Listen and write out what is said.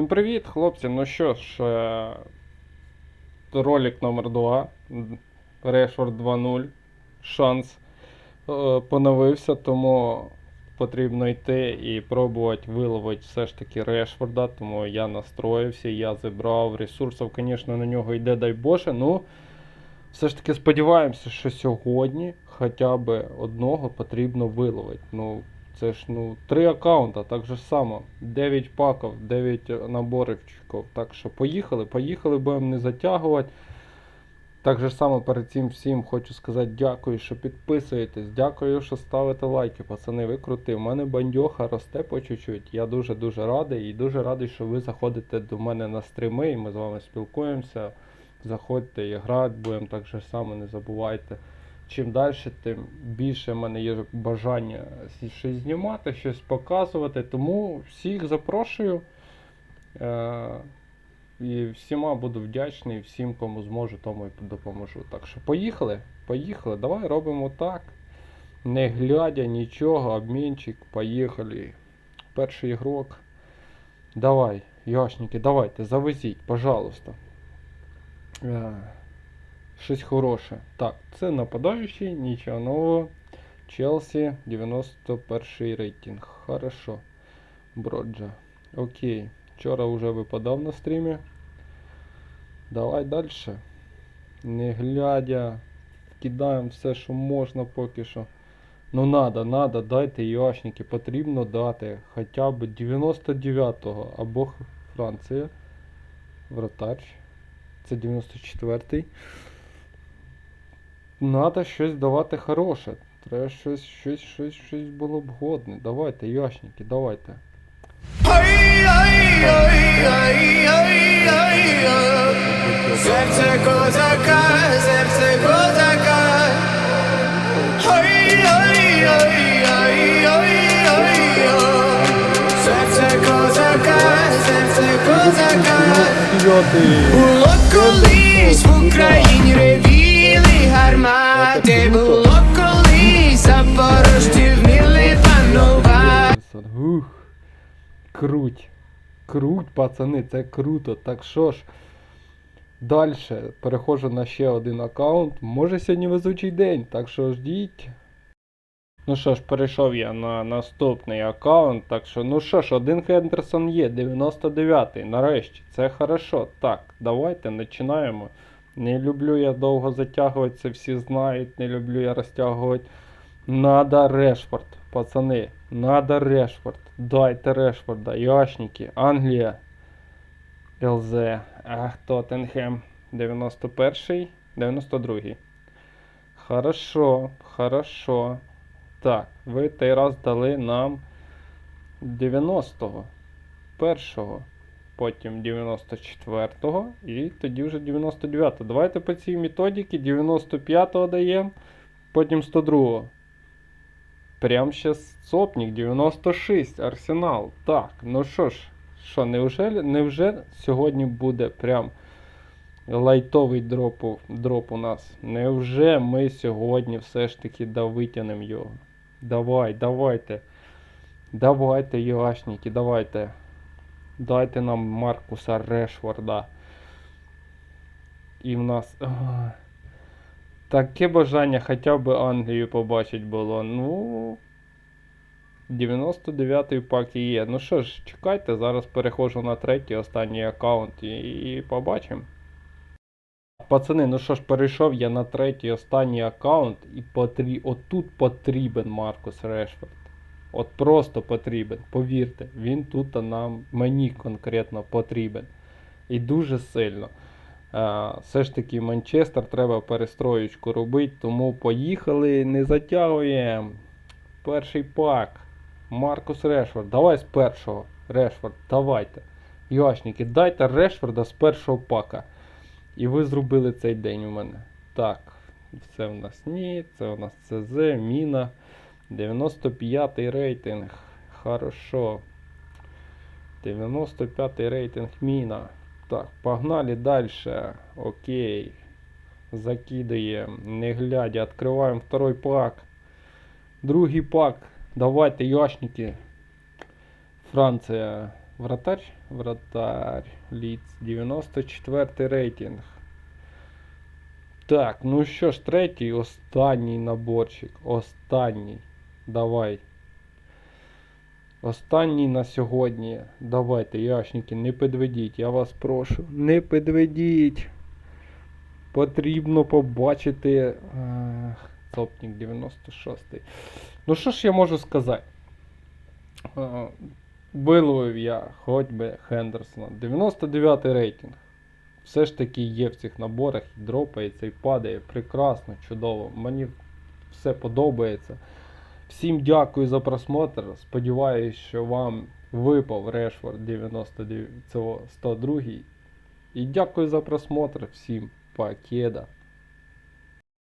Всім привіт, хлопці. Ну що ж, е, ролик номер 2 Решфорд 2.0. Шанс е, поновився, тому потрібно йти і пробувати виловити все ж таки Решфорда. Тому я настроївся, я зібрав ресурсів, звісно, на нього йде, дай Боже. Ну, все ж таки сподіваємося, що сьогодні хоча б одного потрібно виловити. Ну, це ж ну три аккаунта, так же само. 9 паків, 9 наборівчиків. Так що поїхали, поїхали, будемо не затягувати. Так же само перед цим всім хочу сказати дякую, що підписуєтесь. Дякую, що ставите лайки, пацани. Ви круті. У мене бандьоха росте по чуть-чуть. Я дуже-дуже радий і дуже радий, що ви заходите до мене на стріми і ми з вами спілкуємося. Заходьте і грати, будемо так же само, не забувайте чим далі, тим більше в мене є бажання щось знімати, щось показувати. Тому всіх запрошую. Е- і всіма буду вдячний, всім, кому зможу, тому і допоможу. Так що поїхали, поїхали. Давай робимо так. Не глядя нічого, обмінчик, поїхали. Перший ігрок. Давай, яшники, давайте, завезіть, пожалуйста. Щось хороше. Так, це нападаючий, нічого нового. Челсі 91 рейтинг. Хорошо. Броджа. Окей. Вчора вже випадав на стрімі. Давай далі. Не глядя. Кидаємо все, що можна поки що. Ну надо, надо, дайте яшники, потрібно дати хоча б 99-го або Франція. Вратарь. Це 94-й. Надо щось давати хороше. Треба щось, щось, щось, щось було б годне. Давайте, яшники, давайте. Серце козака, серце козака. Серце козака, серце козака. Було колись в Україні ревіли гармати. Було колись запорожці вміли панувати. Ух. Круть. Круть, пацани, це круто. Так що ж. Далі переходжу на ще один аккаунт. Може сьогодні везучий день, так що ждіть. Ну що ж, перейшов я на наступний аккаунт. Так що, ну що ж, один Хендерсон є, 99-й. Нарешті, це хорошо. Так, давайте починаємо. Не люблю я довго затягувати, це всі знають, не люблю я розтягувати. Надо Решфорд, пацани. Надо Решфорд. Дайте Решфорда. Яшники. Англія. ЛЗ. Ах, Тоттенхем. 91-й. 92-й. Хорошо, хорошо. Так, ви той раз дали нам 90-го. Першого. Потім 94-го. І тоді вже 99-го. Давайте по цій методиці 95-го даємо. Потім 102-го. Прям щас сопник 96, Арсенал. Так, ну що ж, що, невже, невже сьогодні буде прям лайтовий дроп, дроп у нас? Невже ми сьогодні все ж таки да витягнемо його? Давай, давайте. Давайте, Яшники, давайте. Дайте нам Маркуса Решфорда. І в нас. Таке бажання хоча б Англію побачить було. Ну. 99-й пак і є. Ну що ж, чекайте, зараз переходжу на третій, останній аккаунт і, і побачимо. Пацани, ну що ж, перейшов я на третій останній аккаунт і потрі... отут потрібен Маркус Решфорд. От просто потрібен. Повірте, він тут нам, мені конкретно потрібен. І дуже сильно. А, все ж таки Манчестер треба перестроєчку робити, тому поїхали, не затягуємо. Перший пак. Маркус Решфорд. Давай з першого. Решфорд, давайте. Яшники, дайте Решфорда з першого пака. І ви зробили цей день у мене. Так, це в нас ні, це у нас ЦЗ, Міна. 95 рейтинг. Хорошо. 95 рейтинг Міна. Так, погнали дальше. Окей. Закидаем. Не глядя. Открываем второй пак. Другий пак. Давайте, яшники. Франція. Вратарь, вратарь, Ліц, 94 рейтинг. Так, ну що ж, третій, останній наборчик. Останній. Давай. Останній на сьогодні. Давайте, яшники, не підведіть, я вас прошу. Не підведіть. Потрібно побачити. е, Цопник 96. Ну що ж я можу сказати? Е, Виловив я хоч би Хендерсона. 99 рейтинг. Все ж таки є в цих наборах і дропається, і падає. Прекрасно, чудово. Мені все подобається. Всім дякую за просмотр. Сподіваюсь, що вам випав Решфорд 99 цього 102. І дякую за просмотр. Всім покеда.